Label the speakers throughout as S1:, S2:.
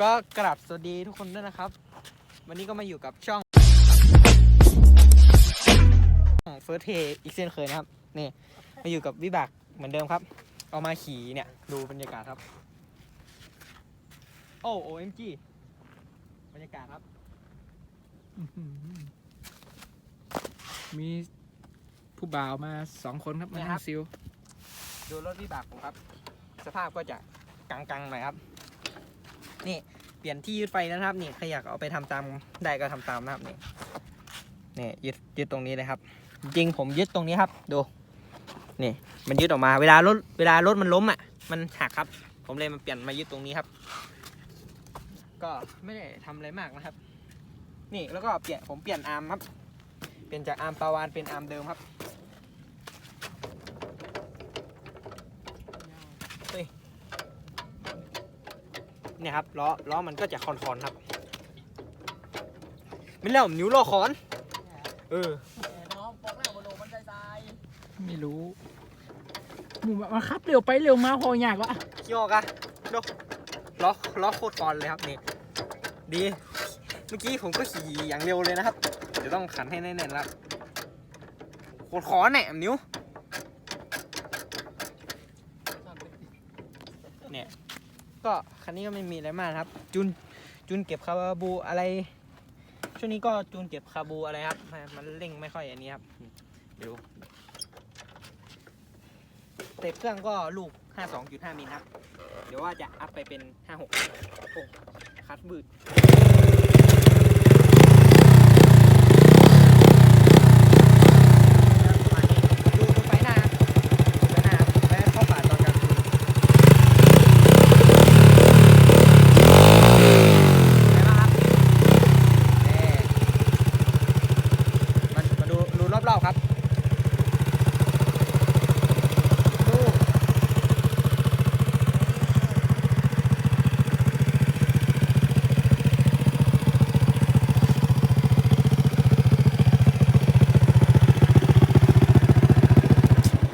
S1: ก็กราบสวัสดีทุกคนด้วยนะครับ วันนี้ก็มาอยู่กับช่องเฟิร์สเทอีกเช่นเคยนะครับ นี่ มาอยู่กับวิบากเหมือนเดิมครับ เอามาขี่เนี่ย ดูบรรยากาศครับ โอ้โอเอ็มจีบรรยากาศครับ
S2: มีผู้บ่าวมาสองคนครับมา
S1: เนี่ยครั
S2: นั่
S1: บ
S2: งซิล
S1: ดูรถวิบากผมครับ สภาพก็จะกังๆหน่อยครับ นี่เปลี่ยนที่ยึดไฟนะครับนี่ใครอยากเอาไปทำตามได้ก็ทำตามนะครับนี่นี่ยึดยึดตรงนี้เลยครับ จริงผมยึดตรงนี้ครับ ดูนี่มันยึดออกมาเวลารถเวลารถมันล้มอะ มันหักครับ ผมเลยมาเปลี่ยนมายึดตรงนี้ครับ ก็ไม่ได้ทำอะไรมากนะครับ นี่แล้วก็เปลี่ยนผมเปลี่ยนอาร์มครับ เปลี่ยนจากอาร์มปาวานเป็นอาร์มเดิมครับ เนี่ยครับล้อล้อมันก็จะคอนๆครับไม่เล่านิ้วล้อคอน เออ
S3: น้องบอกแล้วว่าโลมันใจใจ
S2: ไม่รู้หมูมาขับเร็วไปเร็วมาพออยากวะ
S1: ขี้ออกอะดูล้อล้อโคตรคอนเลยครับนี่ดี เมื่อกี้ผมก็ขี่อย่างเร็วเลยนะครับเดี๋ยวต้องขันให้แน่นๆแล้วโคตรคอนแหนมนิ้วเนี่ย ก็คันนี้ก็ไม่มีอะไรมากครับจูนจูนเก็บคาบูอะไร ช่วงนี้ก็จูนเก็บคาบูอะไรครับ มันเร่งไม่ค่อยอันนี้ครับเดี๋ยวเต็ปเครื่องก็ลูก 52.5มิลครับ เดี๋ยวว่าจะอัพไปเป็น 56โอ้คัดบืดดูไฟหน้าครับไฟหน้าครับไฟเข้าป่าตอนกลางคืน ไหนบ้างครับนี่มามาดูดูรอบๆครับดู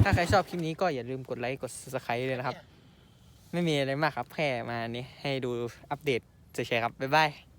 S1: ถ้า ใครชอบคลิปนี้ก็อย่าลืมกดไลค์กด subscribe เลยนะครับ ไม่มีอะไรมากครับ แค่มานี้ให้ดูอัปเดตเฉยๆครับ บ๊ายบาย